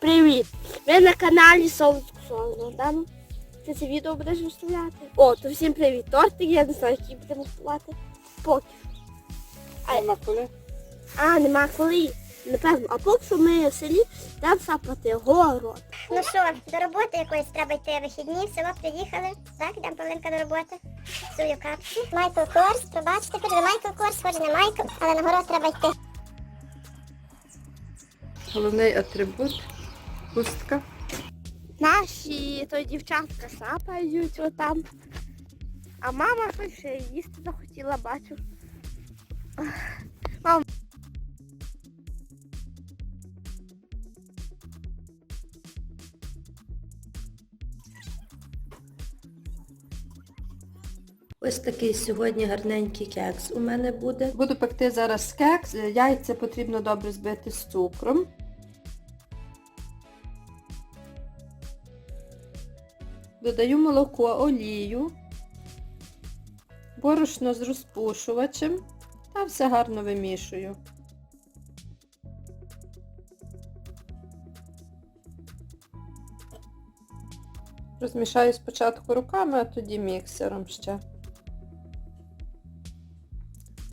Привіт! Ви на каналі да? ну? Ти це відео будеш виставляти? О, то всім привіт! Тортик, я не знаю, який будемо готувати. Поки. А, Нема коли? а, нема коли. Напевно, а поки що ми в селі там сапати город. Ну що, до роботи якоїсь треба йти вихідні, в село приїхали. Так, йдемо Павлинка до роботи. Цую капці. Майкл Корс, пробачте, кажу, Майкл Корс, схоже на Майкл, але на город треба йти. Головний атрибут хустка. Наші то дівчатка сапають отам. А мама щось ще їсти захотіла, бачу. Мам. Ось такий сьогодні гарненький кекс у мене буде. Буду пекти зараз кекс. Яйця потрібно добре збити з цукром. Додаю молоко, олію, борошно з розпушувачем та все гарно вимішую. Розмішаю спочатку руками, а тоді міксером ще.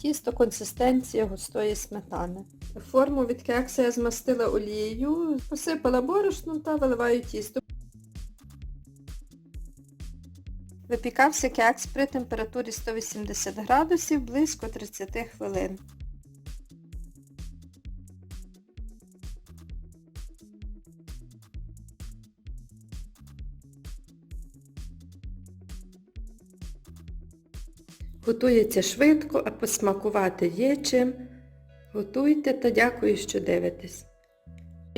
Тісто консистенції густої сметани. Форму від кекса я змастила олією, посипала борошном та виливаю тісто. Випікався кекс при температурі 180 градусів близько 30 хвилин. Готується швидко, а посмакувати є чим. Готуйте та дякую, що дивитесь.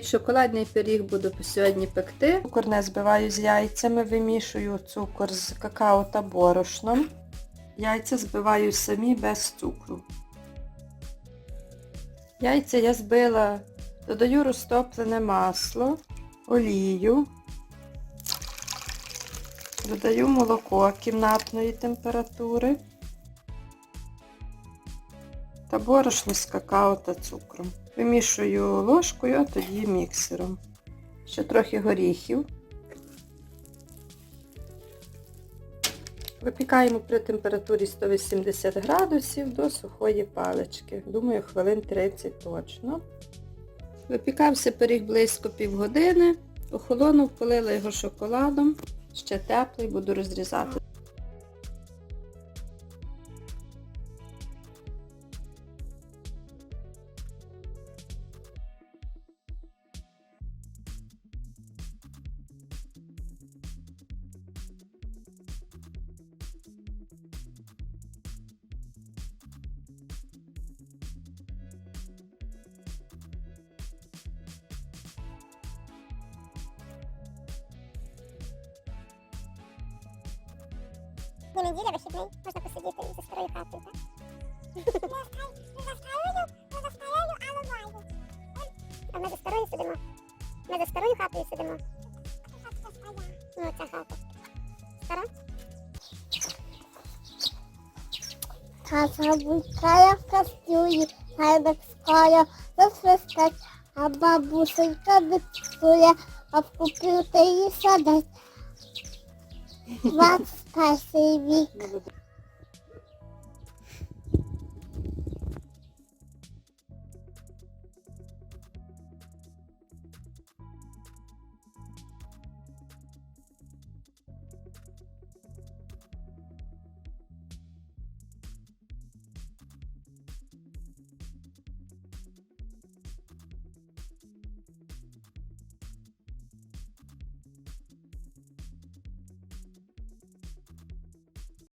Шоколадний пиріг буду сьогодні пекти. Цукор не збиваю з яйцями, вимішую цукор з какао та борошном. Яйця збиваю самі без цукру. Яйця я збила, додаю розтоплене масло, олію, додаю молоко кімнатної температури та борошно з какао та цукром. Вимішую ложкою, а тоді міксером. Ще трохи горіхів. Випікаємо при температурі 180 градусів до сухої палички. Думаю, хвилин 30 точно. Випікався пиріг близько півгодини. Охолонув, полила його шоколадом. Ще теплий, буду розрізати. Не неділя, вихідний, можна посидіти за старою хатою, так? Не за старою, не за старою, але маю. А ми за старою сидимо. Ми за старою хатою сидимо. Ну, ця хата. Стара? Тата букая в кастрюлі, хайбекская засвистать, а бабусенька диктує, а в комп'ютері садить. That's spicy.